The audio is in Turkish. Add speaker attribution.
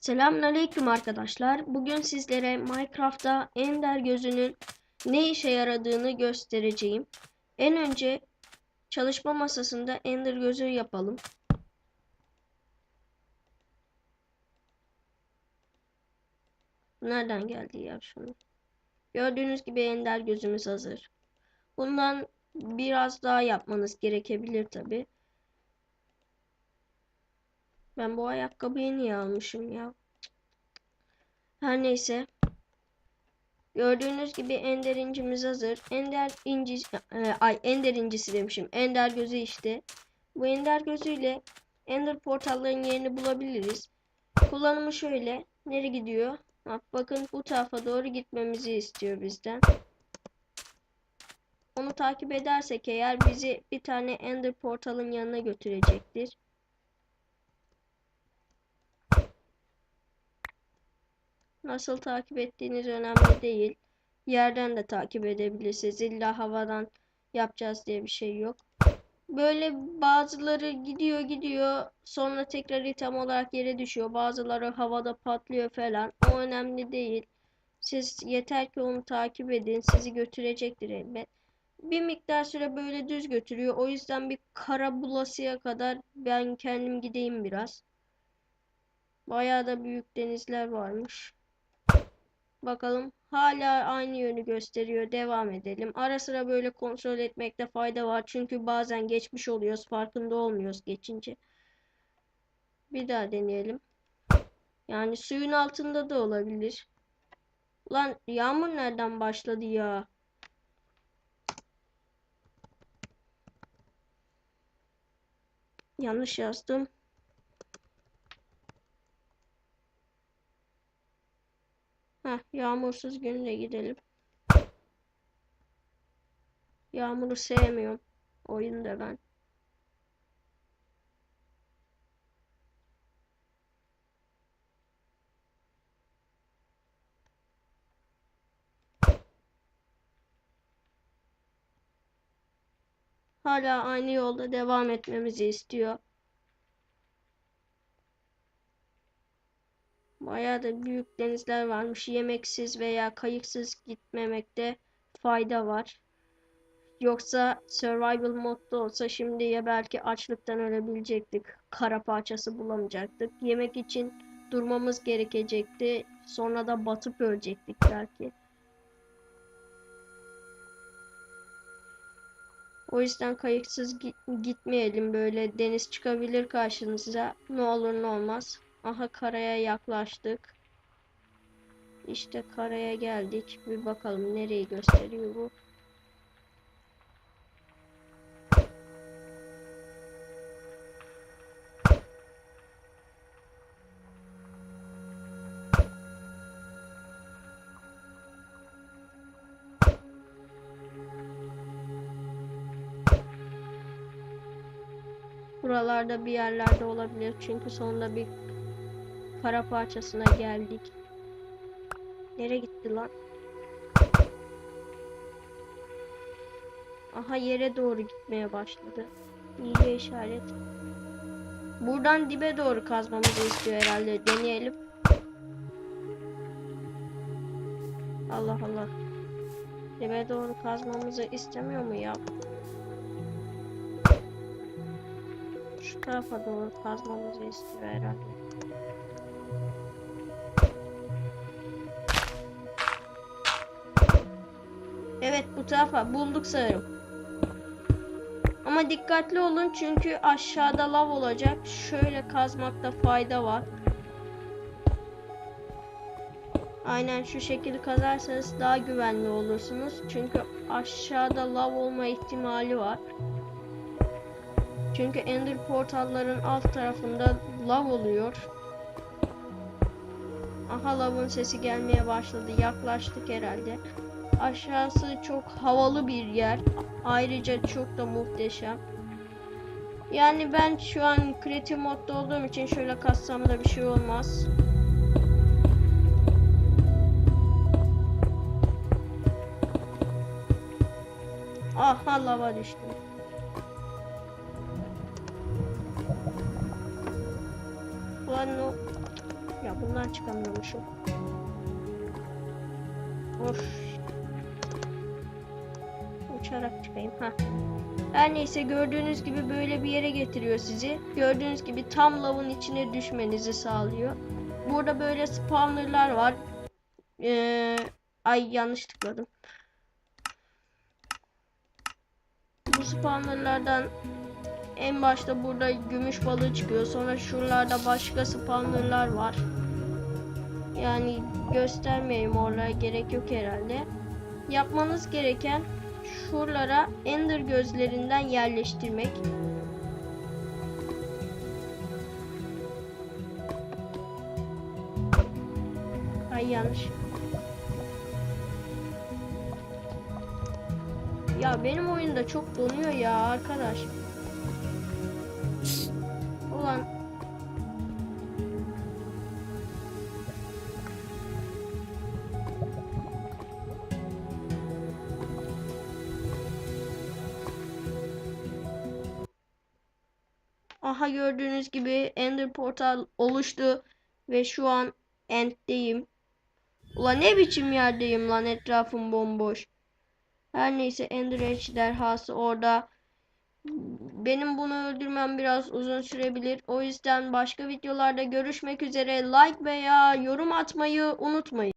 Speaker 1: Selamünaleyküm arkadaşlar. Bugün sizlere Minecraft'ta Ender gözünün ne işe yaradığını göstereceğim. En önce çalışma masasında Ender gözü yapalım. Nereden geldi ya şunu? Gördüğünüz gibi Ender gözümüz hazır. Bundan biraz daha yapmanız gerekebilir tabi. Ben bu ayakkabıyı niye almışım ya? Her neyse. Gördüğünüz gibi ender incimiz hazır. Ender inci e, ay ender incisi demişim. Ender gözü işte. Bu ender gözüyle ender portalların yerini bulabiliriz. Kullanımı şöyle. Nereye gidiyor? Bak, bakın bu tarafa doğru gitmemizi istiyor bizden. Onu takip edersek eğer bizi bir tane ender portalın yanına götürecektir. Nasıl takip ettiğiniz önemli değil. Yerden de takip edebilirsiniz. İlla havadan yapacağız diye bir şey yok. Böyle bazıları gidiyor gidiyor sonra tekrar item olarak yere düşüyor. Bazıları havada patlıyor falan. O önemli değil. Siz yeter ki onu takip edin. Sizi götürecektir elbet. Bir miktar süre böyle düz götürüyor. O yüzden bir kara bulasıya kadar ben kendim gideyim biraz. Bayağı da büyük denizler varmış. Bakalım hala aynı yönü gösteriyor. Devam edelim. Ara sıra böyle kontrol etmekte fayda var. Çünkü bazen geçmiş oluyoruz. Farkında olmuyoruz geçince. Bir daha deneyelim. Yani suyun altında da olabilir. Lan yağmur nereden başladı ya? Yanlış yazdım. Heh, yağmursuz günde gidelim. Yağmuru sevmiyorum. Oyunda ben. Hala aynı yolda devam etmemizi istiyor. Bayağı da büyük denizler varmış. Yemeksiz veya kayıksız gitmemekte fayda var. Yoksa survival modda olsa şimdi ya belki açlıktan ölebilecektik. Kara parçası bulamayacaktık. Yemek için durmamız gerekecekti. Sonra da batıp ölecektik belki. O yüzden kayıksız gitmeyelim böyle deniz çıkabilir karşınıza. Ne olur ne olmaz. Aha karaya yaklaştık. İşte karaya geldik. Bir bakalım nereyi gösteriyor bu. Buralarda bir yerlerde olabilir. Çünkü sonunda bir Kara parçasına geldik. Nereye gitti lan? Aha yere doğru gitmeye başladı. İyi işaret. Buradan dibe doğru kazmamızı istiyor herhalde. Deneyelim. Allah Allah. Dibe doğru kazmamızı istemiyor mu ya? Şu tarafa doğru kazmamızı istiyor herhalde. Evet bu tarafa bulduk sanırım. Ama dikkatli olun çünkü aşağıda lav olacak. Şöyle kazmakta fayda var. Aynen şu şekilde kazarsanız daha güvenli olursunuz. Çünkü aşağıda lav olma ihtimali var. Çünkü ender portalların alt tarafında lav oluyor. Aha lavın sesi gelmeye başladı. Yaklaştık herhalde. Aşağısı çok havalı bir yer. Ayrıca çok da muhteşem. Yani ben şu an kreatif modda olduğum için şöyle kassam da bir şey olmaz. Aha lava düştü. Ulan no. Ya bundan çıkamıyormuşum. Of. Uçarak çıkayım. Ha. Her neyse gördüğünüz gibi böyle bir yere getiriyor sizi. Gördüğünüz gibi tam lavın içine düşmenizi sağlıyor. Burada böyle spawnerlar var. Ee, ay yanlış tıkladım. Bu spawnerlardan en başta burada gümüş balığı çıkıyor. Sonra şuralarda başka spawnerlar var. Yani göstermeyeyim oraya gerek yok herhalde. Yapmanız gereken şuralara ender gözlerinden yerleştirmek. Ay yanlış. Ya benim oyunda çok donuyor ya arkadaş. Aha gördüğünüz gibi Ender Portal oluştu ve şu an End'deyim. Ulan ne biçim yerdeyim lan etrafım bomboş. Her neyse Ender ejderhası orada. Benim bunu öldürmem biraz uzun sürebilir. O yüzden başka videolarda görüşmek üzere. Like veya yorum atmayı unutmayın.